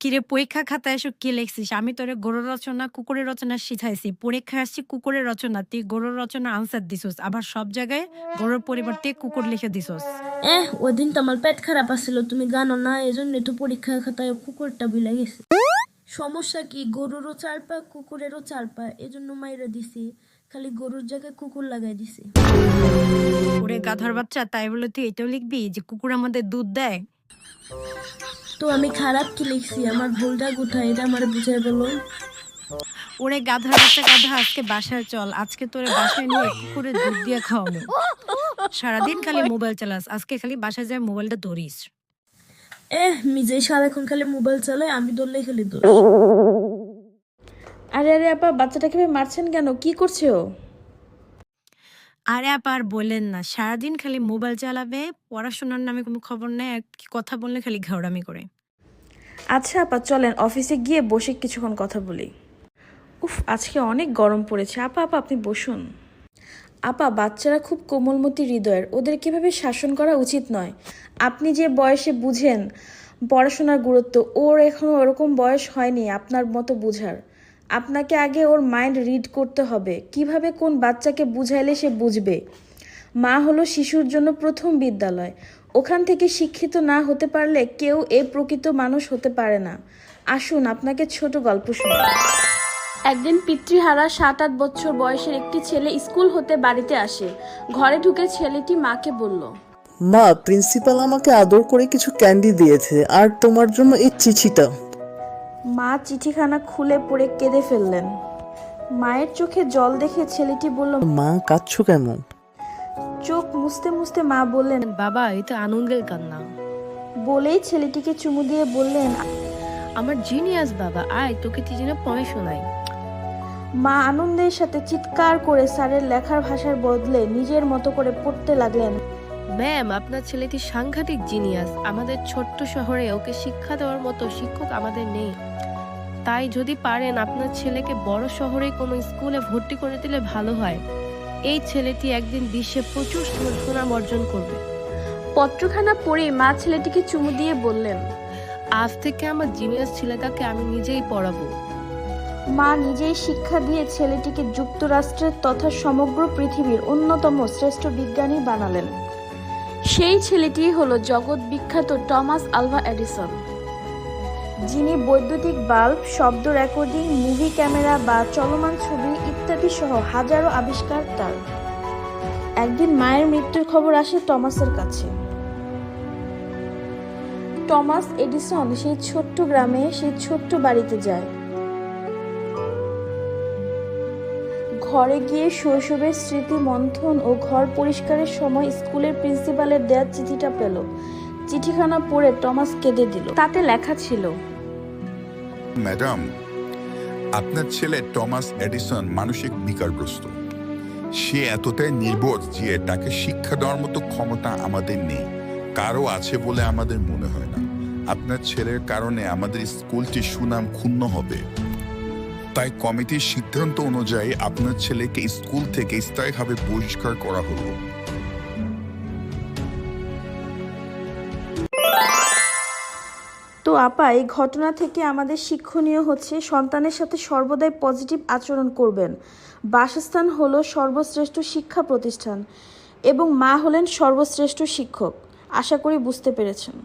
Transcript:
কিরে পরীক্ষা খাতায় এসব কি লিখছিস? আমি তোরে গরু রচনা, কুকুরের রচনা শিখাইছি। পরীক্ষায় আসছি, কুকুরের রচনা। তুই গরুর রচনা আনসার দিছস। আবার সব জায়গায় গরুর পরিবর্তে কুকুর লিখে দিছস। এহ ওই দিন তো আমার পেট খারাপ আসছিল তুমি জানো না এই জন্য একটু পরীক্ষার খাতায় কুকুরটা বিলে গেছে। সমস্যা কি? গরুরও চার পা কুকুরেরও চার পা এজন্য মাইরা দিছি। খালি গরুর জায়গায় কুকুর লাগাই দিছি। ওরে গাধার বাচ্চা তাই বলে তুই এটাও লিখবি যে কুকুর আমাদের দুধ দেয়? তো আমি খারাপ কি লিখছি? আমার ভুলটা কোথায়? এটা আমার বুঝাই বলো। ওরে গাধার বাচ্চা গাধা আজকে বাসায় চল। আজকে তোরে বাসায় নিয়ে কুকুরে দুধ দিয়ে খাওয়াবো। সারাদিন খালি মোবাইল চালাস আজকে খালি বাসায় যায় মোবাইলটা ধরিস। এহ নিজেই সারাক্ষণ খালি মোবাইল চালায় আমি ধরলেই খালি দোষ আরে আরে আপা বাচ্চাটাকে ভাই মারছেন কেন? কি করছে ও? আরে আবার বললেন না সারাদিন খালি মোবাইল চালাবে পড়াশোনার নামে কোনো খবর নেই আর কি কথা বললে খালি ঘাওড়ামি করে। আচ্ছা আপা চলেন অফিসে গিয়ে বসে কিছুক্ষণ কথা বলি। উফ আজকে অনেক গরম পড়েছে। আপা আপা আপনি বসুন। আপা বাচ্চারা খুব কোমলমতি হৃদয়ের ওদের কীভাবে শাসন করা উচিত নয়? আপনি যে বয়সে বুঝেন পড়াশোনার গুরুত্ব ওর এখনও ওরকম বয়স হয়নি আপনার মতো বুঝার। আপনাকে আগে ওর মাইন্ড রিড করতে হবে। কীভাবে কোন বাচ্চাকে বুঝাইলে সে বুঝবে? মা হলো শিশুর জন্য প্রথম বিদ্যালয়। ওখান থেকে শিক্ষিত না হতে পারলে কেউ এ প্রকৃত মানুষ হতে পারে না। আসুন আপনাকে ছোট গল্প শোনাই। একদিন পিতৃহারা সাত আট বছর বয়সের একটি ছেলে স্কুল হতে বাড়িতে আসে। ঘরে ঢুকে ছেলেটি মাকে বলল মা প্রিন্সিপাল আমাকে আদর করে কিছু ক্যান্ডি দিয়েছে আর তোমার জন্য এই চিঠিটা। মা চিঠিখানা খুলে পড়ে কেঁদে ফেললেন। মায়ের চোখে জল দেখে ছেলেটি বলল মা কাঁদছো কেন? চোখ মুছতে মুছতে মা বললেন বাবা এটা আনন্দের কান্না। বলেই ছেলেটিকে চুমু দিয়ে বললেন আমার জিনিয়াস বাবা আয় তোকে যেন পড়ে শোনাই। মা আনন্দের সাথে চিৎকার করে স্যারের লেখার ভাষার বদলে নিজের মতো করে পড়তে লাগলেন। ম্যাম আপনার ছেলেটি সাংঘাতিক জিনিয়াস। আমাদের ছোট্ট শহরে ওকে শিক্ষা দেওয়ার মতো শিক্ষক আমাদের নেই। তাই যদি পারেন আপনার ছেলেকে বড় শহরে কোনো স্কুলে ভর্তি করে দিলে ভালো হয়। এই ছেলেটি একদিন বিশ্বে প্রচুর সুনাম অর্জন করবে। পত্রখানা পড়ে মা ছেলেটিকে চুমু দিয়ে বললেন আজ থেকে আমার জিনিয়াস ছেলেটাকে আমি নিজেই পড়াবো। মা নিজেই শিক্ষা দিয়ে ছেলেটিকে যুক্তরাষ্ট্রের তথা সমগ্র পৃথিবীর অন্যতম শ্রেষ্ঠ বিজ্ঞানী বানালেন। সেই ছেলেটি হলো জগৎ বিখ্যাত টমাস আলভা এডিসন। যিনি বৈদ্যুতিক বাল্ব, শব্দ রেকর্ডিং, মুভি ক্যামেরা বা চলমান ছবি ইত্যাদি সহ হাজারো আবিষ্কার তার। একদিন মায়ের মৃত্যুর খবর আসে টমাসের কাছে। টমাস এডিসন সেই ছোট্ট গ্রামে, সেই ছোট্ট বাড়িতে যায়। ঘরে গিয়ে শৈশবের স্মৃতি, মন্থন ও ঘর পরিষ্কারের সময় স্কুলের প্রিন্সিপালের দেয়া চিঠিটা পেল। চিঠিখানা পড়ে টমাস কেঁদে দিল। তাতে লেখা ছিল, ম্যাডাম, আপনার ছেলে টমাস এডিসন মানসিক বিকারগ্রস্ত। সে এতটাই নির্বোধ যে তাকে শিক্ষা দেওয়ার মতো ক্ষমতা আমাদের নেই। কারও আছে বলে আমাদের মনে হয় না। আপনার ছেলের কারণে আমাদের স্কুলটি সুনাম ক্ষুণ্ণ হবে। তাই কমিটির সিদ্ধান্ত অনুযায়ী আপনার ছেলেকে স্কুল থেকে স্থায়ীভাবে বহিষ্কার করা হলো। তো আপা, এই ঘটনা থেকে আমাদের শিক্ষণীয় হচ্ছে সন্তানের সাথে সর্বদাই পজিটিভ আচরণ করবেন। বাসস্থান হলো সর্বশ্রেষ্ঠ শিক্ষা প্রতিষ্ঠান এবং মা হলেন সর্বশ্রেষ্ঠ শিক্ষক। আশা করি বুঝতে পেরেছেন।